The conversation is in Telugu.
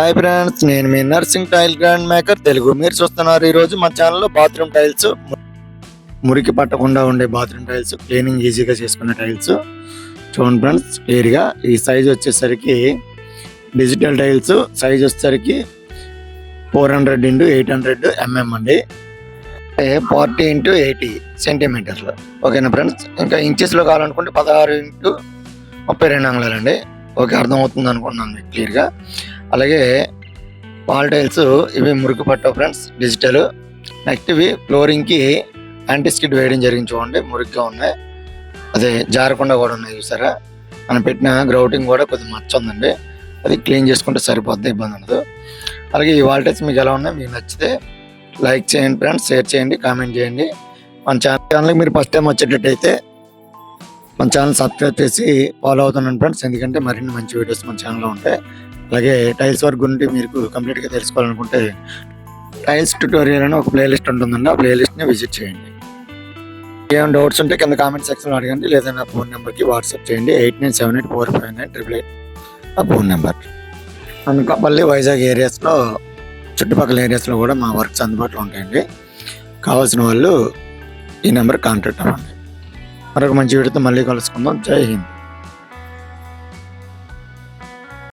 హాయ్ ఫ్రెండ్స్ నేను మీ Narsing tile grand maker. Telugu మీరు చూస్తున్నారు ఈరోజు మా ఛానల్లో బాత్రూమ్ టైల్స్ మురికి పట్టకుండా ఉండే బాత్రూమ్ టైల్స్ క్లీనింగ్ ఈజీగా చేసుకునే టైల్స్. చూడండి ఫ్రెండ్స్ క్లియర్గా ఈ సైజ్ వచ్చేసరికి డిజిటల్ టైల్స్ సైజ్ వచ్చేసరికి four hundred into eight hundred MM అండి. ఫార్టీ ఇంటూ ఎయిటీ సెంటీమీటర్లు. ఓకేనా ఫ్రెండ్స్? ఇంకా ఇంచెస్లో కావాలనుకుంటే పదహారు ఇంటూ ముప్పై రెండు అంగుళాలండి. ఓకే అర్థమవుతుంది అనుకున్నాను మీకు క్లియర్గా. అలాగే వాల్ టైల్స్ ఇవి మురికి పట్టవు ఫ్రెండ్స్ డిజిటల్ నెక్స్ట్ ఇవి ఫ్లోరింగ్కి యాంటీస్కిడ్ వేయడం జరిగింది చూడండి మురికిగా ఉన్నాయి. అదే జారకుండా కూడా ఉన్నాయి చూసారా? మనం పెట్టిన గ్రౌటింగ్ కూడా కొద్దిగా మచ్చ ఉందండి. అది క్లీన్ చేసుకుంటే సరిపోద్ది ఇబ్బంది ఉండదు. అలాగే ఈ వాల్ టైల్స్ మీకు ఎలా ఉన్నాయి? మీకు నచ్చితే లైక్ చేయండి ఫ్రెండ్స్ షేర్ చేయండి కామెంట్ చేయండి. మన ఛానల్కి మీరు ఫస్ట్ టైం వచ్చేటట్టయితే మన ఛానల్ సబ్స్క్రైబ్ చేసి ఫాలో అవుతున్నాను ఫ్రెండ్స్. ఎందుకంటే మరిన్ని మంచి వీడియోస్ మన ఛానల్లో ఉంటాయి. అలాగే టైల్స్ వర్క్ గురించి మీరు కంప్లీట్గా తెలుసుకోవాలనుకుంటే టైల్స్ ట్యూటోరియల్ అని ఒక ప్లేలిస్ట్ ఉంటుందండి. ఆ ప్లేలిస్ట్ని విజిట్ చేయండి. ఏమైనా డౌట్స్ ఉంటే కింద కామెంట్ సెక్షన్లో అడగండి. లేదా నా ఫోన్ నెంబర్కి వాట్సాప్ చేయండి. Eight nine seven eight four five nine triple eight ఆ ఫోన్ నెంబర్. అనకాపల్లి వైజాగ్ ఏరియాస్లో చుట్టుపక్కల ఏరియాస్లో కూడా మా వర్క్స్ అందుబాటులో ఉంటాయండి. కావాల్సిన వాళ్ళు ఈ నెంబర్ కాంటాక్ట్ అవ్వండి. మరొక మంచి వీడియోతో మళ్ళీ కలుసుకుందాం. జై హింద్.